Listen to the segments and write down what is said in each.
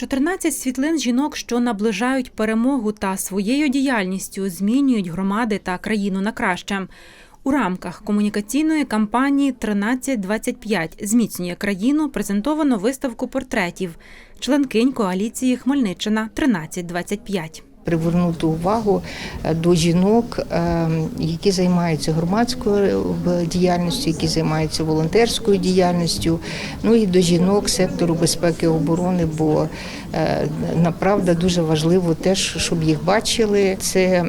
14 світлин жінок, що наближають перемогу та своєю діяльністю змінюють громади та країну на краще. У рамках комунікаційної кампанії «1325» зміцнює країну презентовано виставку портретів членкинь коаліції Хмельниччина 1325. Привернути увагу е, до жінок, е, які займаються громадською е, діяльністю, які займаються волонтерською діяльністю, ну і до жінок сектору безпеки і оборони, бо направда дуже важливо теж, щоб їх бачили. Це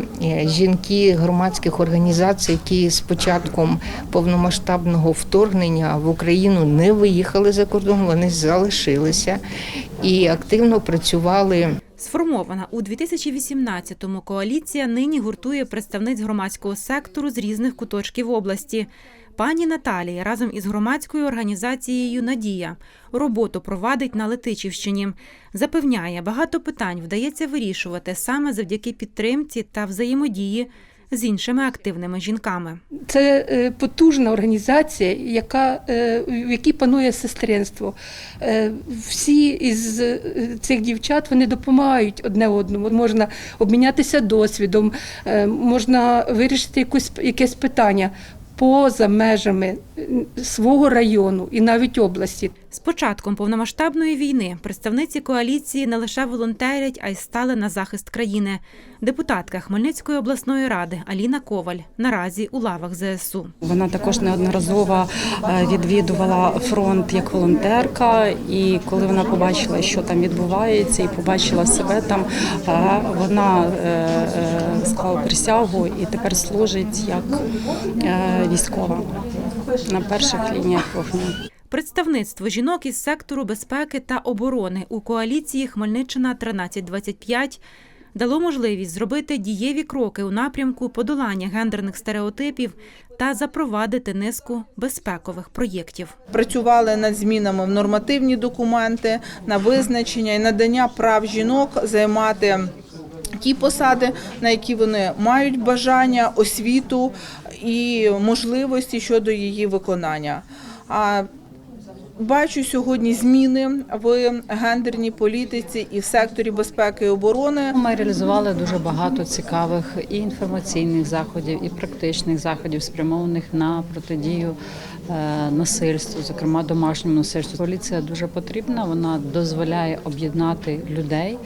жінки громадських організацій, які з початком повномасштабного вторгнення в Україну не виїхали за кордон, вони залишилися і активно працювали. Сформована у 2018-му коаліція нині гуртує представниць громадського сектору з різних куточків області. Пані Наталія разом із громадською організацією Надія роботу провадить на Летичівщині. Запевняє, багато питань вдається вирішувати саме завдяки підтримці та взаємодії з іншими активними жінками. Це е, потужна організація, яка, е, в якій панує сестринство. Е, Всі із цих дівчат вони допомагають одне одному. Можна обмінятися досвідом, можна вирішити якусь, якесь питання поза межами свого району і навіть області. З початком повномасштабної війни представниці коаліції не лише волонтерять, а й стали на захист країни. Депутатка Хмельницької обласної ради Аліна Коваль наразі у лавах ЗСУ. Вона також неодноразово е, відвідувала фронт як волонтерка, і коли вона побачила, що там відбувається, і побачила себе там, е, вона е, склала присягу і тепер служить як військова на перших лініях вогню. Представництво жінок із сектору безпеки та оборони у коаліції Хмельниччина 1325 дало можливість зробити дієві кроки у напрямку подолання гендерних стереотипів та запровадити низку безпекових проєктів. Працювали над змінами в нормативні документи, на визначення і надання прав жінок займати ті посади, на які вони мають бажання, освіту і можливості щодо її виконання. А Бачу сьогодні зміни в гендерній політиці і в секторі безпеки і оборони. Ми реалізували дуже багато цікавих і інформаційних заходів, і практичних заходів, спрямованих на протидію е, насильству, зокрема домашньому насильству. Поліція дуже потрібна. Вона дозволяє об'єднати людей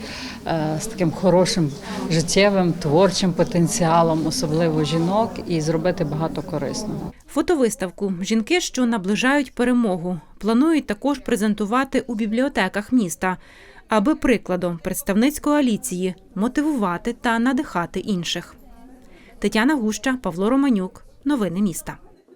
е, з таким хорошим життєвим творчим потенціалом, особливо жінок, і зробити багато корисного. Фотовиставку Жінки, що наближають перемогу, планують також презентувати у бібліотеках міста, аби прикладом представниць коаліції мотивувати та надихати інших. Тетяна Гуща, Павло Романюк. Новини міста.